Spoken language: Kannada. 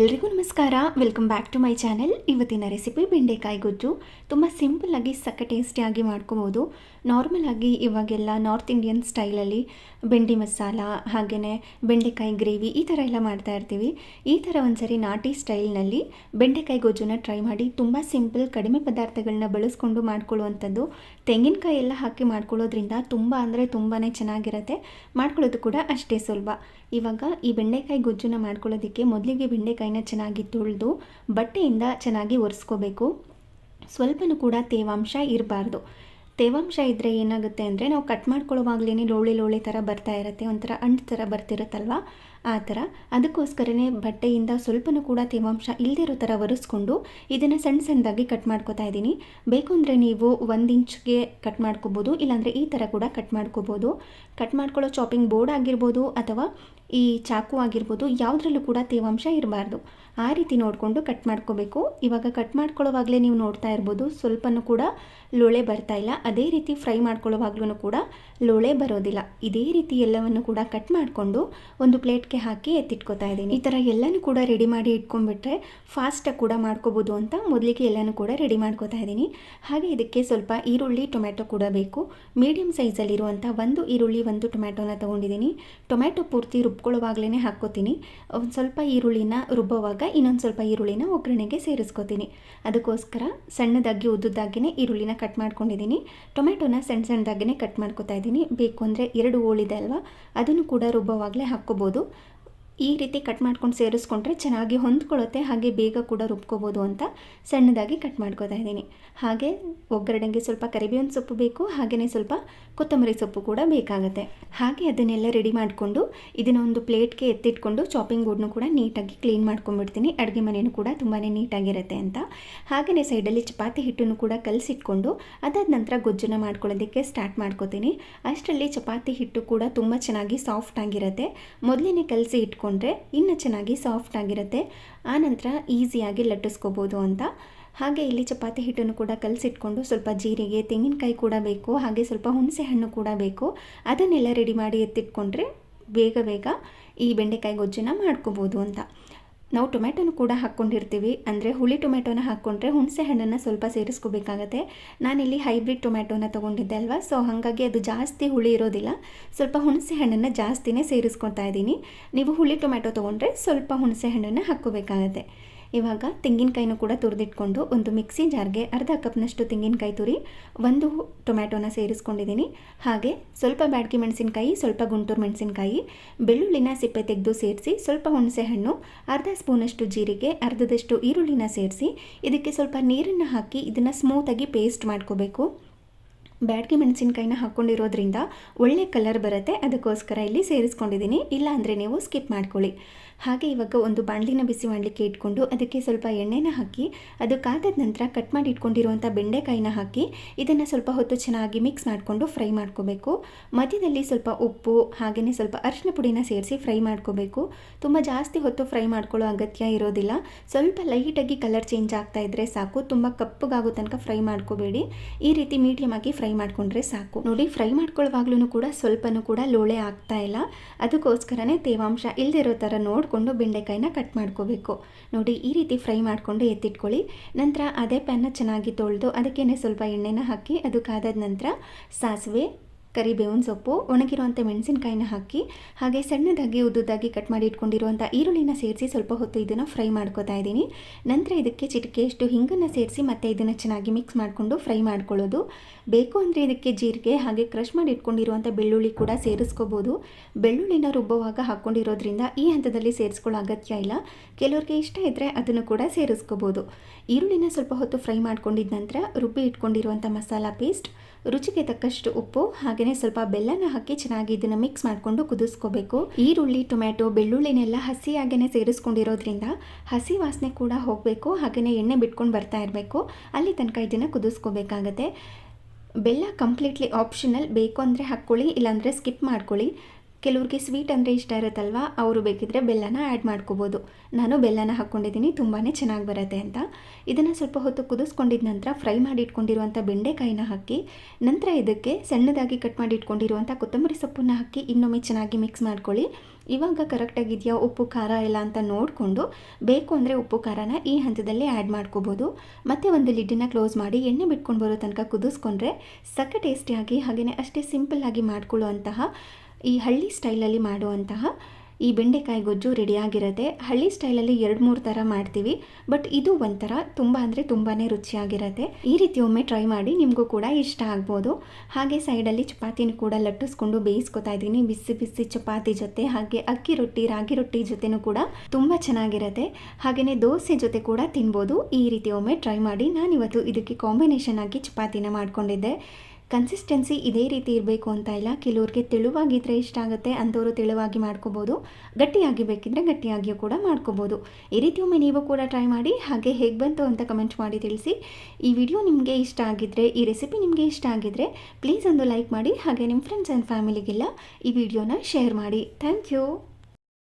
ಎಲ್ರಿಗೂ ನಮಸ್ಕಾರ. Welcome back to my channel ಇವತ್ತಿನ ರೆಸಿಪಿ ಬೆಂಡೆಕಾಯಿ ಗೊಜ್ಜು. ತುಂಬ ಸಿಂಪಲ್ಲಾಗಿ ಸಕ್ಕ ಟೇಸ್ಟಿಯಾಗಿ ಮಾಡ್ಕೋಬೋದು. ನಾರ್ಮಲಾಗಿ ಇವಾಗೆಲ್ಲ ನಾರ್ತ್ ಇಂಡಿಯನ್ ಸ್ಟೈಲಲ್ಲಿ ಬೆಂಡಿ ಮಸಾಲ ಹಾಗೆಯೇ ಬೆಂಡೆಕಾಯಿ ಗ್ರೇವಿ ಈ ಥರ ಎಲ್ಲ ಮಾಡ್ತಾ ಇರ್ತೀವಿ. ಈ ಥರ ಒಂದ್ಸರಿ ನಾಟಿ ಸ್ಟೈಲ್ನಲ್ಲಿ ಬೆಂಡೆಕಾಯಿ ಗೊಜ್ಜುನ ಟ್ರೈ ಮಾಡಿ, ತುಂಬ ಸಿಂಪಲ್ ಕಡಿಮೆ ಪದಾರ್ಥಗಳನ್ನ ಬಳಸ್ಕೊಂಡು ಮಾಡ್ಕೊಳ್ಳುವಂಥದ್ದು. ತೆಂಗಿನಕಾಯಿ ಎಲ್ಲ ಹಾಕಿ ಮಾಡ್ಕೊಳ್ಳೋದ್ರಿಂದ ತುಂಬ ಅಂದರೆ ತುಂಬಾ ಚೆನ್ನಾಗಿರುತ್ತೆ. ಮಾಡ್ಕೊಳ್ಳೋದು ಕೂಡ ಅಷ್ಟೇ ಸುಲಭ. ಇವಾಗ ಈ ಬೆಂಡೆಕಾಯಿ ಗೊಜ್ಜುನ ಮಾಡ್ಕೊಳ್ಳೋದಕ್ಕೆ ಮೊದಲಿಗೆ ಬೆಂಡೆಕಾಯಿನ ಚೆನ್ನಾಗಿ ತೊಳೆದು ಬಟ್ಟೆಯಿಂದ ಚೆನ್ನಾಗಿ ಒರೆಸ್ಕೋಬೇಕು. ಸ್ವಲ್ಪನೂ ಕೂಡ ತೇವಾಂಶ ಇರಬಾರ್ದು. ತೇವಾಂಶ ಇದ್ದರೆ ಏನಾಗುತ್ತೆ ಅಂದರೆ ನಾವು ಕಟ್ ಮಾಡ್ಕೊಳ್ಳೋವಾಗ್ಲೇ ಲೋಳೆ ಲೋಳೆ ಥರ ಬರ್ತಾ ಇರುತ್ತೆ, ಒಂಥರ ಅಂಟ್ ಥರ ಬರ್ತಿರುತ್ತಲ್ವ? ಆ ಥರ. ಅದಕ್ಕೋಸ್ಕರನೇ ಬಟ್ಟೆಯಿಂದ ಸ್ವಲ್ಪನೂ ಕೂಡ ತೇವಾಂಶ ಇಲ್ಲದಿರೋ ಥರ ಒರೆಸ್ಕೊಂಡು ಇದನ್ನು ಸಣ್ಣ ಸಣ್ಣದಾಗಿ ಕಟ್ ಮಾಡ್ಕೊತಾ ಇದ್ದೀನಿ. ಬೇಕು ಅಂದರೆ ನೀವು ಒಂದು ಇಂಚ್ಗೆ ಕಟ್ ಮಾಡ್ಕೋಬೋದು, ಇಲ್ಲಾಂದರೆ ಈ ಥರ ಕೂಡ ಕಟ್ ಮಾಡ್ಕೋಬೋದು. ಕಟ್ ಮಾಡ್ಕೊಳ್ಳೋ ಚಾಪಿಂಗ್ ಬೋರ್ಡ್ ಆಗಿರ್ಬೋದು ಅಥವಾ ಈ ಚಾಕು ಆಗಿರ್ಬೋದು ಯಾವುದ್ರಲ್ಲೂ ಕೂಡ ತೇವಾಂಶ ಇರಬಾರ್ದು. ಆ ರೀತಿ ನೋಡಿಕೊಂಡು ಕಟ್ ಮಾಡ್ಕೋಬೇಕು. ಇವಾಗ ಕಟ್ ಮಾಡ್ಕೊಳ್ಳೋವಾಗಲೇ ನೀವು ನೋಡ್ತಾ ಇರ್ಬೋದು ಸ್ವಲ್ಪನೂ ಕೂಡ ಲೋಳೆ ಬರ್ತಾ ಇಲ್ಲ. ಅದೇ ರೀತಿ ಫ್ರೈ ಮಾಡ್ಕೊಳ್ಳೋವಾಗ್ಲೂ ಕೂಡ ಲೋಳೆ ಬರೋದಿಲ್ಲ. ಇದೇ ರೀತಿ ಎಲ್ಲವನ್ನು ಕೂಡ ಕಟ್ ಮಾಡಿಕೊಂಡು ಒಂದು ಪ್ಲೇಟ್ಗೆ ಹಾಕಿ ಎತ್ತಿಟ್ಕೋತಾ ಇದ್ದೀನಿ. ಈ ಥರ ಎಲ್ಲನೂ ಕೂಡ ರೆಡಿ ಮಾಡಿ ಇಟ್ಕೊಂಡ್ಬಿಟ್ರೆ ಫಾಸ್ಟಾಗಿ ಕೂಡ ಮಾಡ್ಕೋಬೋದು ಅಂತ ಮೊದಲಿಗೆ ಎಲ್ಲನೂ ಕೂಡ ರೆಡಿ ಮಾಡ್ಕೋತಾ ಇದ್ದೀನಿ. ಹಾಗೆ ಇದಕ್ಕೆ ಸ್ವಲ್ಪ ಈರುಳ್ಳಿ, ಟೊಮ್ಯಾಟೊ ಕೂಡ ಬೇಕು. ಮೀಡಿಯಮ್ ಸೈಜಲ್ಲಿರುವಂಥ ಒಂದು ಈರುಳ್ಳಿ, ಒಂದು ಟೊಮ್ಯಾಟೊನ ತೊಗೊಂಡಿದ್ದೀನಿ. ಟೊಮ್ಯಾಟೊ ಪೂರ್ತಿ ರುಬ್ಕೊಳ್ಳೋವಾಗಲೇ ಹಾಕ್ಕೋತೀನಿ. ಒಂದು ಸ್ವಲ್ಪ ಈರುಳ್ಳಿನ ರುಬ್ಬೋವಾಗ ಇನ್ನೊಂದು ಸ್ವಲ್ಪ ಈರುಳ್ಳಿನ ಒಗ್ಗರಣೆಗೆ ಸೇರಿಸ್ಕೋತೀನಿ. ಅದಕ್ಕೋಸ್ಕರ ಸಣ್ಣದಾಗಿ ಉದ್ದುದ್ದಾಗಿಯೇ ಈರುಳ್ಳಿನ ಕಟ್ ಮಾಡ್ಕೊಂಡಿದ್ದೀನಿ. ಟೊಮೆಟೊನ ಸಣ್ಣ ಸಣ್ಣದಾಗಿಯೇ ಕಟ್ ಮಾಡ್ಕೊತಾ ಇದ್ದೀನಿ. ಬೇಕು ಅಂದರೆ ಎರಡು ಹೋಳಿದೆ ಅಲ್ವಾ? ಅದನ್ನು ಕೂಡ ರುಬ್ಬೋವಾಗಲೇ ಹಾಕ್ಕೋಬೋದು. ಈ ರೀತಿ ಕಟ್ ಮಾಡ್ಕೊಂಡು ಸೇರಿಸ್ಕೊಂಡ್ರೆ ಚೆನ್ನಾಗಿ ಹೊಂದ್ಕೊಳ್ಳುತ್ತೆ. ಹಾಗೆ ಬೇಗ ಕೂಡ ರುಬ್ಕೋಬೋದು ಅಂತ ಸಣ್ಣದಾಗಿ ಕಟ್ ಮಾಡ್ಕೋತಾ ಇದ್ದೀನಿ. ಹಾಗೆ ಒಗ್ಗರಣೆಗೆ ಸ್ವಲ್ಪ ಕರಿಬೇವಿನ ಸೊಪ್ಪು ಬೇಕು ಹಾಗೆಯೇ ಸ್ವಲ್ಪ ಕೊತ್ತಂಬರಿ ಸೊಪ್ಪು ಕೂಡ ಬೇಕಾಗುತ್ತೆ. ಹಾಗೆ ಅದನ್ನೆಲ್ಲ ರೆಡಿ ಮಾಡಿಕೊಂಡು ಇದನ್ನು ಒಂದು ಪ್ಲೇಟ್ಗೆ ಎತ್ತಿಟ್ಕೊಂಡು ಚಾಪಿಂಗ್ ಬೋರ್ಡ್ನು ಕೂಡ ನೀಟಾಗಿ ಕ್ಲೀನ್ ಮಾಡ್ಕೊಂಡ್ಬಿಡ್ತೀನಿ. ಅಡುಗೆ ಮನೆಯೂ ಕೂಡ ತುಂಬಾ ನೀಟಾಗಿರುತ್ತೆ ಅಂತ. ಹಾಗೆಯೇ ಸೈಡಲ್ಲಿ ಚಪಾತಿ ಹಿಟ್ಟನ್ನು ಕೂಡ ಕಲಸಿಟ್ಕೊಂಡು ಅದಾದ ನಂತರ ಗೊಜ್ಜನ್ನು ಮಾಡ್ಕೊಳ್ಳೋದಕ್ಕೆ ಸ್ಟಾರ್ಟ್ ಮಾಡ್ಕೋತೀನಿ. ಅಷ್ಟರಲ್ಲಿ ಚಪಾತಿ ಹಿಟ್ಟು ಕೂಡ ತುಂಬ ಚೆನ್ನಾಗಿ ಸಾಫ್ಟ್ ಆಗಿರುತ್ತೆ. ಮೊದಲೇ ಕಲಸಿ ಇಟ್ಕೊಂಡ್ರೆ ಇನ್ನೂ ಚೆನ್ನಾಗಿ ಸಾಫ್ಟ್ ಆಗಿರುತ್ತೆ. ಆನಂತರ ಈಸಿಯಾಗಿ ಲಟ್ಟಿಸ್ಕೋಬೋದು ಅಂತ. ಹಾಗೆ ಇಲ್ಲಿ ಚಪಾತಿ ಹಿಟ್ಟನ್ನು ಕೂಡ ಕಲಸಿಟ್ಕೊಂಡು ಸ್ವಲ್ಪ ಜೀರಿಗೆ, ತೆಂಗಿನಕಾಯಿ ಕೂಡ ಬೇಕು, ಹಾಗೆ ಸ್ವಲ್ಪ ಹುಣಸೆ ಹಣ್ಣು ಕೂಡ ಬೇಕು. ಅದನ್ನೆಲ್ಲ ರೆಡಿ ಮಾಡಿ ಎತ್ತಿಟ್ಕೊಂಡ್ರೆ ಬೇಗ ಬೇಗ ಈ ಬೆಂಡೆಕಾಯಿ ಗೊಜ್ಜನ್ನು ಮಾಡ್ಕೋಬೋದು ಅಂತ. ನಾವು ಟೊಮೆಟೊನು ಕೂಡ ಹಾಕ್ಕೊಂಡಿರ್ತೀವಿ. ಅಂದರೆ ಹುಳಿ ಟೊಮೆಟೊನ ಹಾಕ್ಕೊಂಡ್ರೆ ಹುಣಸೆ ಹಣ್ಣನ್ನು ಸ್ವಲ್ಪ ಸೇರಿಸ್ಕೋಬೇಕಾಗತ್ತೆ. ನಾನಿಲ್ಲಿ ಹೈಬ್ರಿಡ್ ಟೊಮೆಟೊನ ತೊಗೊಂಡಿದ್ದೆ ಅಲ್ವಾ? ಸೊ ಹಾಗಾಗಿ ಅದು ಜಾಸ್ತಿ ಹುಳಿ ಇರೋದಿಲ್ಲ. ಸ್ವಲ್ಪ ಹುಣಸೆ ಹಣ್ಣನ್ನು ಜಾಸ್ತಿನೇ ಸೇರಿಸ್ಕೊತಾ ಇದ್ದೀನಿ. ನೀವು ಹುಳಿ ಟೊಮೆಟೊ ತೊಗೊಂಡ್ರೆ ಸ್ವಲ್ಪ ಹುಣಸೆ ಹಣ್ಣನ್ನು ಹಾಕ್ಕೋಬೇಕಾಗತ್ತೆ. ಇವಾಗ ತೆಂಗಿನಕಾಯಿನೂ ಕೂಡ ತುರಿದಿಟ್ಕೊಂಡು ಒಂದು ಮಿಕ್ಸಿ ಜಾರ್ಗೆ ಅರ್ಧ ಕಪ್ನಷ್ಟು ತೆಂಗಿನಕಾಯಿ ತುರಿ, ಒಂದು ಟೊಮ್ಯಾಟೋನ ಸೇರಿಸ್ಕೊಂಡಿದ್ದೀನಿ. ಹಾಗೆ ಸ್ವಲ್ಪ ಬ್ಯಾಡ್ಗಿ ಮೆಣಸಿನಕಾಯಿ, ಸ್ವಲ್ಪ ಗುಂಟೂರು ಮೆಣಸಿನಕಾಯಿ, ಬೆಳ್ಳುಳ್ಳಿನ ಸಿಪ್ಪೆ ತೆಗೆದು ಸೇರಿಸಿ ಸ್ವಲ್ಪ ಹುಣಸೆಹಣ್ಣು, ಅರ್ಧ ಸ್ಪೂನಷ್ಟು ಜೀರಿಗೆ, ಅರ್ಧದಷ್ಟು ಈರುಳ್ಳಿನ ಸೇರಿಸಿ ಇದಕ್ಕೆ ಸ್ವಲ್ಪ ನೀರನ್ನು ಹಾಕಿ ಇದನ್ನು ಸ್ಮೂತಾಗಿ ಪೇಸ್ಟ್ ಮಾಡ್ಕೋಬೇಕು. ಬ್ಯಾಡ್ಗೆ ಮೆಣಸಿನ್ಕಾಯಿನ ಹಾಕ್ಕೊಂಡಿರೋದ್ರಿಂದ ಒಳ್ಳೆ ಕಲರ್ ಬರುತ್ತೆ. ಅದಕ್ಕೋಸ್ಕರ ಇಲ್ಲಿ ಸೇರಿಸ್ಕೊಂಡಿದ್ದೀನಿ. ಇಲ್ಲ ಅಂದರೆ ನೀವು ಸ್ಕಿಪ್ ಮಾಡ್ಕೊಳ್ಳಿ. ಹಾಗೆ ಇವಾಗ ಒಂದು ಬಾಣಲಿನ ಬಿಸಿ ಮಾಡಲಿಕ್ಕೆ ಇಟ್ಕೊಂಡು ಅದಕ್ಕೆ ಸ್ವಲ್ಪ ಎಣ್ಣೆನ ಹಾಕಿ, ಅದು ಕಾದದ ನಂತರ ಕಟ್ ಮಾಡಿ ಇಟ್ಕೊಂಡಿರುವಂಥ ಬೆಂಡೆಕಾಯಿನ ಹಾಕಿ, ಇದನ್ನು ಸ್ವಲ್ಪ ಹೊತ್ತು ಚೆನ್ನಾಗಿ ಮಿಕ್ಸ್ ಮಾಡಿಕೊಂಡು ಫ್ರೈ ಮಾಡ್ಕೋಬೇಕು. ಮಧ್ಯದಲ್ಲಿ ಸ್ವಲ್ಪ ಉಪ್ಪು ಹಾಗೆಯೇ ಸ್ವಲ್ಪ ಅರಿಶಿನ ಪುಡಿನ ಸೇರಿಸಿ ಫ್ರೈ ಮಾಡ್ಕೋಬೇಕು. ತುಂಬ ಜಾಸ್ತಿ ಹೊತ್ತು ಫ್ರೈ ಮಾಡ್ಕೊಳ್ಳೋ ಅಗತ್ಯ ಇರೋದಿಲ್ಲ. ಸ್ವಲ್ಪ ಲೈಟಾಗಿ ಕಲರ್ ಚೇಂಜ್ ಆಗ್ತಾ ಇದ್ದರೆ ಸಾಕು. ತುಂಬ ಕಪ್ಪಗಾಗೋ ತನಕ ಫ್ರೈ ಮಾಡ್ಕೋಬೇಡಿ. ಈ ರೀತಿ ಮೀಡಿಯಮ್ ಆಗಿ ಫ್ರೈ ಮಾಡ್ಕೊಂಡ್ರೆ ಸಾಕು. ನೋಡಿ, ಫ್ರೈ ಮಾಡ್ಕೊಳ್ಳುವಾಗ್ಲೂ ಕೂಡ ಸ್ವಲ್ಪನೂ ಕೂಡ ಲೋಳೆ ಆಗ್ತಾ ಇಲ್ಲ. ಅದಕ್ಕೋಸ್ಕರನೇ ತೇವಾಂಶ ಇಲ್ಲದಿರೋ ಥರ ನೋಡಿಕೊಂಡು ಬೆಂಡೆಕಾಯಿನ ಕಟ್ ಮಾಡ್ಕೋಬೇಕು. ನೋಡಿ, ಈ ರೀತಿ ಫ್ರೈ ಮಾಡಿಕೊಂಡು ಎತ್ತಿಟ್ಕೊಳ್ಳಿ. ನಂತರ ಅದೇ ಪ್ಯಾನ್ನ ಚೆನ್ನಾಗಿ ತೊಳೆದು ಅದಕ್ಕೇನೆ ಸ್ವಲ್ಪ ಎಣ್ಣೆನ ಹಾಕಿ, ಅದು ಕಾದಾದ ನಂತರ ಸಾಸಿವೆ ಕರಿಬೇವಿನ ಸೊಪ್ಪು ಒಣಗಿರುವಂಥ ಮೆಣಸಿನಕಾಯಿನ ಹಾಕಿ, ಹಾಗೆ ಸಣ್ಣದಾಗಿ ಉದ್ದುದಾಗಿ ಕಟ್ ಮಾಡಿ ಇಟ್ಕೊಂಡಿರುವಂಥ ಈರುಳ್ಳಿನ ಸೇರಿಸಿ ಸ್ವಲ್ಪ ಹೊತ್ತು ಇದನ್ನು ಫ್ರೈ ಮಾಡ್ಕೋತಾ ಇದ್ದೀನಿ. ನಂತರ ಇದಕ್ಕೆ ಚಿಟಿಕೆಯಷ್ಟು ಹಿಂಗನ್ನು ಸೇರಿಸಿ ಮತ್ತೆ ಇದನ್ನು ಚೆನ್ನಾಗಿ ಮಿಕ್ಸ್ ಮಾಡಿಕೊಂಡು ಫ್ರೈ ಮಾಡ್ಕೊಳ್ಳೋದು. ಬೇಕು ಅಂದರೆ ಇದಕ್ಕೆ ಜೀರಿಗೆ ಹಾಗೆ ಕ್ರಷ್ ಮಾಡಿ ಇಟ್ಕೊಂಡಿರುವಂಥ ಬೆಳ್ಳುಳ್ಳಿ ಕೂಡ ಸೇರಿಸ್ಕೋಬೋದು. ಬೆಳ್ಳುಳ್ಳಿನ ರುಬ್ಬುವಾಗ ಹಾಕ್ಕೊಂಡಿರೋದ್ರಿಂದ ಈ ಹಂತದಲ್ಲಿ ಸೇರಿಸ್ಕೊಳ್ಳೋ ಅಗತ್ಯ ಇಲ್ಲ. ಕೆಲವ್ರಿಗೆ ಇಷ್ಟ ಇದ್ದರೆ ಅದನ್ನು ಕೂಡ ಸೇರಿಸ್ಕೋಬೋದು. ಈರುಳ್ಳಿನ ಸ್ವಲ್ಪ ಹೊತ್ತು ಫ್ರೈ ಮಾಡ್ಕೊಂಡಿದ್ದ ನಂತರ ರುಬ್ಬಿ ಇಟ್ಕೊಂಡಿರುವಂಥ ಮಸಾಲ ಪೇಸ್ಟ್ ರುಚಿಗೆ ತಕ್ಕಷ್ಟು ಉಪ್ಪು ಹಾಗೆಯೇ ಸ್ವಲ್ಪ ಬೆಲ್ಲನ ಹಾಕಿ ಚೆನ್ನಾಗಿ ಇದನ್ನು ಮಿಕ್ಸ್ ಮಾಡಿಕೊಂಡು ಕುದಿಸ್ಕೋಬೇಕು. ಈರುಳ್ಳಿ, ಟೊಮ್ಯಾಟೊ, ಬೆಳ್ಳುಳ್ಳಿನೆಲ್ಲ ಹಸಿಯಾಗೇನೆ ಸೇರಿಸ್ಕೊಂಡಿರೋದ್ರಿಂದ ಹಸಿ ವಾಸನೆ ಕೂಡ ಹೋಗಬೇಕು. ಹಾಗೆಯೇ ಎಣ್ಣೆ ಬಿಟ್ಕೊಂಡು ಬರ್ತಾ ಇರಬೇಕು. ಅಲ್ಲಿ ತನಕ ಇದನ್ನು ಕುದಿಸ್ಕೋಬೇಕಾಗತ್ತೆ. ಬೆಲ್ಲ ಕಂಪ್ಲೀಟ್ಲಿ ಆಪ್ಷನಲ್ ಬೇಕು ಅಂದರೆ ಹಾಕ್ಕೊಳ್ಳಿ, ಇಲ್ಲಾಂದರೆ ಸ್ಕಿಪ್ ಮಾಡ್ಕೊಳ್ಳಿ. ಕೆಲವ್ರಿಗೆ ಸ್ವೀಟ್ ಅಂದರೆ ಇಷ್ಟ ಇರುತ್ತಲ್ವ, ಅವರು ಬೇಕಿದ್ರೆ ಬೆಲ್ಲನ ಆ್ಯಡ್ ಮಾಡ್ಕೋಬೋದು. ನಾನು ಬೆಲ್ಲನ ಹಾಕ್ಕೊಂಡಿದ್ದೀನಿ ತುಂಬಾ ಚೆನ್ನಾಗಿ ಬರುತ್ತೆ ಅಂತ. ಇದನ್ನು ಸ್ವಲ್ಪ ಹೊತ್ತು ಕುದಿಸ್ಕೊಂಡಿದ ನಂತರ ಫ್ರೈ ಮಾಡಿ ಇಟ್ಕೊಂಡಿರುವಂಥ ಬೆಂಡೆಕಾಯಿನ ಹಾಕಿ, ನಂತರ ಇದಕ್ಕೆ ಸಣ್ಣದಾಗಿ ಕಟ್ ಮಾಡಿ ಇಟ್ಕೊಂಡಿರುವಂಥ ಕೊತ್ತಂಬರಿ ಸೊಪ್ಪನ್ನು ಹಾಕಿ ಇನ್ನೊಮ್ಮೆ ಚೆನ್ನಾಗಿ ಮಿಕ್ಸ್ ಮಾಡ್ಕೊಳ್ಳಿ. ಇವಾಗ ಕರೆಕ್ಟಾಗಿದೆಯಾ ಉಪ್ಪು, ಖಾರ ಎಲ್ಲ ಅಂತ ನೋಡಿಕೊಂಡು, ಬೇಕು ಅಂದರೆ ಉಪ್ಪು, ಖಾರನ ಈ ಹಂತದಲ್ಲಿ ಆ್ಯಡ್ ಮಾಡ್ಕೋಬೋದು. ಮತ್ತು ಒಂದು ಲಿಡ್ಡನ್ನ ಕ್ಲೋಸ್ ಮಾಡಿ, ಎಣ್ಣೆ ಬಿಟ್ಕೊಂಡು ಬರೋ ತನಕ ಕುದಿಸ್ಕೊಂಡ್ರೆ ಸಕ್ಕ ಟೇಸ್ಟಿಯಾಗಿ ಹಾಗೆಯೇ ಅಷ್ಟೇ ಸಿಂಪಲ್ಲಾಗಿ ಮಾಡ್ಕೊಳ್ಳುವಂತಹ ಈ ಹಳ್ಳಿ ಸ್ಟೈಲಲ್ಲಿ ಮಾಡುವಂತಹ ಈ ಬೆಂಡೆಕಾಯಿ ಗೊಜ್ಜು ರೆಡಿಯಾಗಿರುತ್ತೆ ಹಳ್ಳಿ ಸ್ಟೈಲಲ್ಲಿ ಎರಡು ಮೂರು ಥರ ಮಾಡ್ತೀವಿ. ಬಟ್ ಇದು ಒಂಥರ ತುಂಬ ಅಂದರೆ ತುಂಬಾ ರುಚಿಯಾಗಿರುತ್ತೆ. ಈ ರೀತಿ ಒಮ್ಮೆ ಟ್ರೈ ಮಾಡಿ ನಿಮಗೂ ಕೂಡ ಇಷ್ಟ ಆಗ್ಬೋದು. ಹಾಗೆ ಸೈಡಲ್ಲಿ ಚಪಾತಿನ ಕೂಡ ಲಟ್ಟಿಸ್ಕೊಂಡು ಬೇಯಿಸ್ಕೊತಾ ಇದ್ದೀನಿ. ಬಿಸಿ ಬಿಸಿ ಚಪಾತಿ ಜೊತೆ, ಹಾಗೆ ಅಕ್ಕಿ ರೊಟ್ಟಿ, ರಾಗಿ ರೊಟ್ಟಿ ಜೊತೆನೂ ಕೂಡ ತುಂಬ ಚೆನ್ನಾಗಿರುತ್ತೆ. ಹಾಗೆಯೇ ದೋಸೆ ಜೊತೆ ಕೂಡ ತಿನ್ಬೋದು. ಈ ರೀತಿ ಒಮ್ಮೆ ಟ್ರೈ ಮಾಡಿ ನಾನಿವತ್ತು ಇದಕ್ಕೆ ಕಾಂಬಿನೇಷನ್ ಆಗಿ ಚಪಾತಿನ ಮಾಡ್ಕೊಂಡಿದ್ದೆ. ಕನ್ಸಿಸ್ಟೆನ್ಸಿ ಇದೇ ರೀತಿ ಇರಬೇಕು ಅಂತ ಇಲ್ಲ. ಕೆಲವ್ರಿಗೆ ತೆಳುವಾಗಿದ್ದರೆ ಇಷ್ಟ ಆಗುತ್ತೆ ಅಂಥವರು ತೆಳುವಾಗಿ ಮಾಡ್ಕೋಬೋದು. ಗಟ್ಟಿಯಾಗಿ ಬೇಕಿದ್ರೆ ಗಟ್ಟಿಯಾಗಿಯೂ ಕೂಡ ಮಾಡ್ಕೋಬೋದು. ಈ ರೀತಿ ಒಮ್ಮೆ ನೀವು ಕೂಡ ಟ್ರೈ ಮಾಡಿ, ಹಾಗೆ ಹೇಗೆ ಬಂತು ಅಂತ ಕಮೆಂಟ್ ಮಾಡಿ ತಿಳಿಸಿ. ಈ ವಿಡಿಯೋ ನಿಮಗೆ ಇಷ್ಟ ಆಗಿದ್ದರೆ ಈ ರೆಸಿಪಿ ನಿಮಗೆ ಇಷ್ಟ ಆಗಿದ್ದರೆ ಪ್ಲೀಸ್ ಒಂದು ಲೈಕ್ ಮಾಡಿ, ಹಾಗೆ ನಿಮ್ಮ ಫ್ರೆಂಡ್ಸ್ ಆ್ಯಂಡ್ ಫ್ಯಾಮಿಲಿಗೆಲ್ಲ ಈ ವಿಡಿಯೋನ ಶೇರ್ ಮಾಡಿ. Thank you